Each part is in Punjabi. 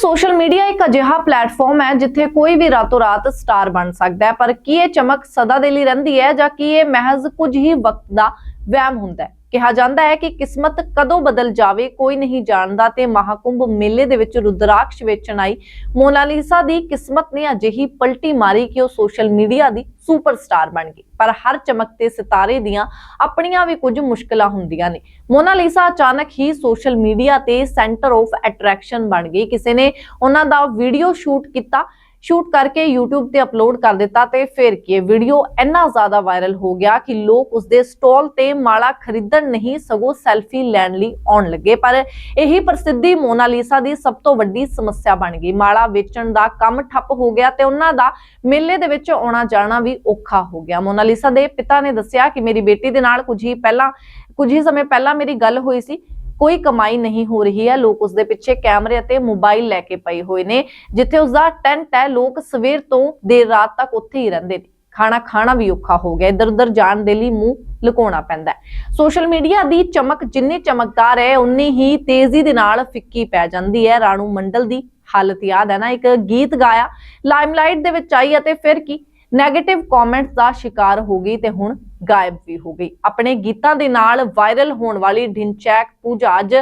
ਸੋਸ਼ਲ ਮੀਡੀਆ ਇੱਕ ਅਜਿਹਾ ਪਲੇਟਫਾਰਮ ਹੈ ਜਿੱਥੇ ਕੋਈ ਵੀ ਰਾਤੋਂ ਰਾਤ ਸਟਾਰ ਬਣ ਸਕਦਾ ਹੈ। ਪਰ ਕੀ ਇਹ ਚਮਕ ਸਦਾ ਦੇ ਲਈ ਰਹਿੰਦੀ ਹੈ ਜਾਂ ਕੀ ਇਹ ਮਹਿਜ਼ ਕੁਝ ਹੀ ਵਕਤ ਦਾ ਵਹਿਮ ਹੁੰਦਾ ਹੈ? ਕਿਹਾ ਜਾਂਦਾ ਹੈ ਕਿ ਕਿਸਮਤ ਕਦੋਂ ਬਦਲ ਜਾਵੇ, ਕੋਈ ਨਹੀਂ ਜਾਣਦਾ ਤੇ ਮਹਾਕੁੰਭ ਮੇਲੇ ਦੇ ਵਿੱਚ ਰੁਦਰਾਕਸ਼ ਵੇਚਣ ਆਈ। ਮੋਨਾਲੀਸਾ ਦੀ ਕਿਸਮਤ ਨੇ ਅਜਿਹੀ ਪਲਟੀ ਮਾਰੀ ਕਿ ਉਹ ਸੋਸ਼ਲ ਮੀਡੀਆ ਦੀ ਸੁਪਰਸਟਾਰ ਬਣ ਗਈ। ਪਰ ਹਰ ਚਮਕਤੇ ਸਿਤਾਰੇ ਦੀਆਂ ਆਪਣੀਆਂ ਵੀ ਕੁਝ ਮੁਸ਼ਕਲਾਂ ਹੁੰਦੀਆਂ ਨੇ। ਮੋਨਾਲੀਸਾ ਅਚਾਨਕ ਹੀ ਸੋਸ਼ਲ ਮੀਡੀਆ ਤੇ ਸੈਂਟਰ ਆਫ ਅਟਰੈਕਸ਼ਨ ਬਣ ਗਈ। ਕਿਸੇ ਨੇ ਉਹਨਾਂ ਦਾ ਵੀਡੀਓ ਸ਼ੂਟ ਕੀਤਾ। ਸ਼ੂਟ ਕਰਕੇ YouTube ਤੇ ਅਪਲੋਡ ਕਰ ਦਿੱਤਾ ਤੇ ਫਿਰ ਕੀ ਇਹ ਵੀਡੀਓ ਇੰਨਾ ਜ਼ਿਆਦਾ ਵਾਇਰਲ ਹੋ ਗਿਆ ਕਿ ਲੋਕ ਉਸਦੇ ਸਟਾਲ ਤੇ ਮਾਲਾ ਖਰੀਦਣ ਨਹੀਂ ਸਗੋਂ ਸੈਲਫੀ ਲੈਣ ਲਈ ਆਉਣ ਲੱਗੇ। ਪਰ ਇਹੀ ਪ੍ਰਸਿੱਧੀ ਮੋਨਾਲੀਸਾ ਦੀ ਸਭ ਤੋਂ ਵੱਡੀ ਸਮੱਸਿਆ ਬਣ ਗਈ। ਮਾਲਾ ਵੇਚਣ ਦਾ ਕੰਮ ਠੱਪ ਹੋ ਗਿਆ ਤੇ ਉਹਨਾਂ ਦਾ ਮੇਲੇ ਦੇ ਵਿੱਚ ਆਉਣਾ ਜਾਣਾ ਵੀ ਔਖਾ ਹੋ ਗਿਆ। ਮੋਨਾਲੀਸਾ ਦੇ ਪਿਤਾ ਨੇ ਦੱਸਿਆ ਕਿ ਮੇਰੀ ਬੇਟੀ ਦੇ ਨਾਲ ਕੁਝ ਹੀ ਪਹਿਲਾਂ ਕੁਝ ਹੀ ਸਮੇਂ ਪਹਿਲਾਂ ਮੇਰੀ ਗੱਲ ਹੋਈ ਸੀ। ਕੋਈ ਕਮਾਈ ਨਹੀਂ ਹੋ ਰਹੀ ਹੈ। ਲੋਕ ਉਸ ਦੇ ਪਿੱਛੇ ਕੈਮਰੇ ਅਤੇ ਮੋਬਾਈਲ ਲੈ ਕੇ ਪਏ ਹੋਏ ਨੇ, ਜਿੱਥੇ ਉਸ ਦਾ ਟੈਂਟ ਹੈ। ਲੋਕ ਸਵੇਰ ਤੋਂ ਦੇਰ ਰਾਤ ਤੱਕ ਉੱਥੇ ਹੀ ਰਹਿੰਦੇ ਨੇ। ਖਾਣਾ ਖਾਣਾ ਵੀ ਔਖਾ ਹੋ ਗਿਆ। ਇਧਰ ਉਧਰ ਜਾਣ ਦੇ ਲਈ ਮੂੰਹ ਲੁਕਾਉਣਾ ਪੈਂਦਾ ਸੋਸ਼ਲ ਮੀਡੀਆ ਦੀ ਚਮਕ ਜਿੰਨੀ ਚਮਕਦਾਰ ਹੈ, ਉਨੀ ਹੀ ਤੇਜ਼ੀ ਦੇ ਨਾਲ ਫਿੱਕੀ ਪੈ ਜਾਂਦੀ ਹੈ। ਰਾਣੂ ਮੰਡਲ ਦੀ ਹਾਲਤ ਯਾਦ ਹੈ ਨਾ, ਇੱਕ ਗੀਤ ਗਾਇਆ। ਲਾਈਮਲਾਈਟ ਦੇ ਵਿੱਚ ਆਈ ਅਤੇ ਫਿਰ ਕੀ? 네ਗੇਟਿਵ ਕਮੈਂਟਸ ਦਾ ਸ਼ਿਕਾਰ ਹੋ ਗਈ ਤੇ ਹੁਣ ਗਾਇਬ ਵੀ ਹੋ ਗਈ। ਆਪਣੇ ਗੀਤਾਂ ਦੇ ਨਾਲ ਵਾਇਰਲ ਹੋਣ ਵਾਲੀ ਢਿੰਚੈਕ ਪੂਜਾ ਅੱਜ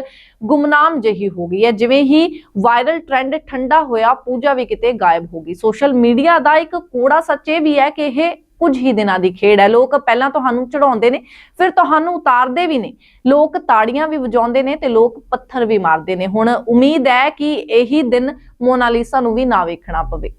ਗੁੰਮਨਾਮ ਜਹੀ ਹੋ ਗਈ ਹੈ। ਜਿਵੇਂ ਹੀ ਵਾਇਰਲ ਟ੍ਰੈਂਡ ਠੰਡਾ ਹੋਇਆ, ਪੂਜਾ ਵੀ ਕਿਤੇ ਗਾਇਬ ਹੋ ਗਈ। ਸੋਸ਼ਲ ਮੀਡੀਆ ਦਾ ਇੱਕ ਕੋੜਾ ਸੱਚ ਇਹ ਵੀ ਹੈ ਕਿ ਇਹ ਕੁਝ ਹੀ ਦਿਨਾਂ ਦੀ ਖੇਡ ਹੈ। ਲੋਕ ਪਹਿਲਾਂ ਤੁਹਾਨੂੰ ਚੜਾਉਂਦੇ ਨੇ, ਫਿਰ ਤੁਹਾਨੂੰ ਉਤਾਰਦੇ ਵੀ ਨੇ। ਲੋਕ ਤਾੜੀਆਂ ਵੀ ਵਜਾਉਂਦੇ ਨੇ ਤੇ ਲੋਕ ਪੱਥਰ ਵੀ ਮਾਰਦੇ ਨੇ। ਹੁਣ ਉਮੀਦ ਹੈ ਕਿ ਇਹੀ ਦਿਨ ਮੋਨਾਲੀਸਾ ਨੂੰ ਵੀ ਨਾ ਵੇਖਣਾ ਪਵੇ।